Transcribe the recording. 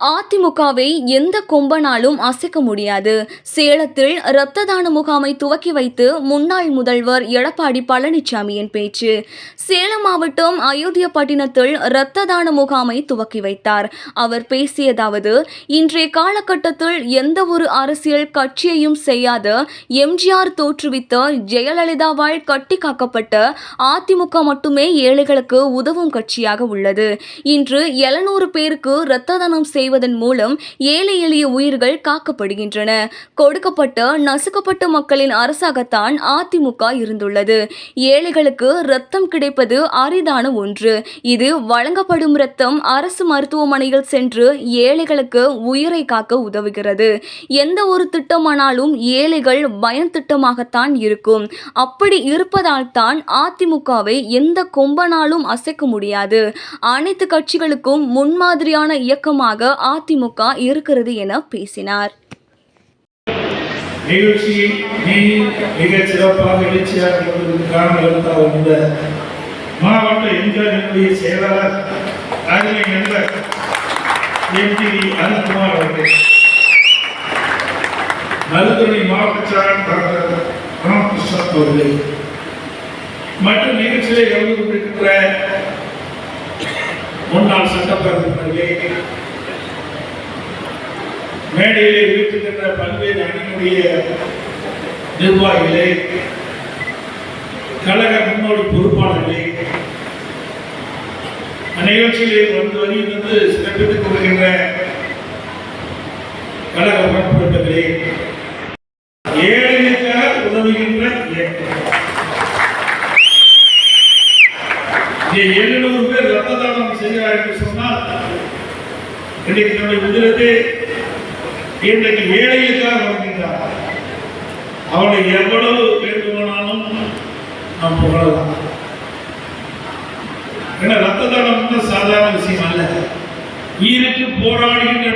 அதிமுகவை எந்த கொம்பனாலும் அசைக்க முடியாது. சேலத்தில் இரத்த தான முகாமை துவக்கி வைத்து முன்னாள் முதல்வர் எடப்பாடி பழனிசாமியின் பேச்சு. சேலம் மாவட்டம் அயோத்தியப்பட்டினத்தில் இரத்த தான முகாமை துவக்கி வைத்தார். அவர் பேசியதாவது இன்றைய காலகட்டத்தில் எந்த ஒரு அரசியல் கட்சியையும் செய்யாத எம்ஜிஆர் தோற்றுவித்த ஜெயலலிதாவால் கட்டி காக்கப்பட்ட அதிமுக மட்டுமே ஏழைகளுக்கு உதவும் கட்சியாக உள்ளது. இன்று எழுநூறு பேருக்கு இரத்த தானம் செய்வதன் மூலம் ஏழை எளிய உயிர்கள் காக்கப்படுகின்றன. கொடுக்கப்பட்ட நசுக்கப்பட்ட மக்களின் அரசாகத்தான் அதிமுக இருந்துள்ளது. ஏழைகளுக்கு ரத்தம் கிடைப்பது அரிதான ஒன்று. இது வழங்கப்படும் ரத்தம் அரசு மருத்துவமனையில் சென்று ஏழைகளுக்கு உயிரை காக்க உதவுகிறது. எந்த ஒரு திட்டமானாலும் ஏழைகள் பயன் திட்டமாகத்தான் இருக்கும். அப்படி இருப்பதால் தான் அதிமுகவை எந்த கொம்பனாலும் அசைக்க முடியாது. அனைத்து கட்சிகளுக்கும் முன்மாதிரியான இயக்கமாக அதிமுக இருக்கிறது என பேசினார். நிகழ்ச்சியை மிக சிறப்பாக மாவட்ட எம்ஜிஆரினுடைய செயலாளர் அருமை நண்பர் அருண்குமார் அவர்கள். மருத்துவமனை மாவட்ட செயலாளர் டாக்டர் ராமகிருஷ்ணன் அவர்கள் மற்றும் நிகழ்ச்சியிலே கலந்து கொண்டிருக்கின்ற முன்னாள் சட்டப்பேரவை மேடையிலே இருக்கின்ற பல்வேறு அணியினுடைய நிர்வாகிகளே கழக முன்னோடி பொறுப்பாளர்களே நிகழ்ச்சியிலே வந்து வருகின்றது சிறப்பித்துக் கொள்கின்ற கழக உடன்பிறப்புகளே ஏழைகளுக்காக உதவுகின்ற இயக்கம். எழுநூறு பேர் ரத்த தானம் செய்கிறார் என்று சொன்னால் இன்றைக்கு நம்முடைய உதிரத்தை இன்றைக்கு ஏழைகளுக்காக வருகின்றார் அவனை எவ்வளவு வேண்டுமானாலும் நாம் புகழலாம். ஏன்னா ரத்த தானம் சாதாரண விஷயம் அல்ல. உயிருக்கு போராடுகின்ற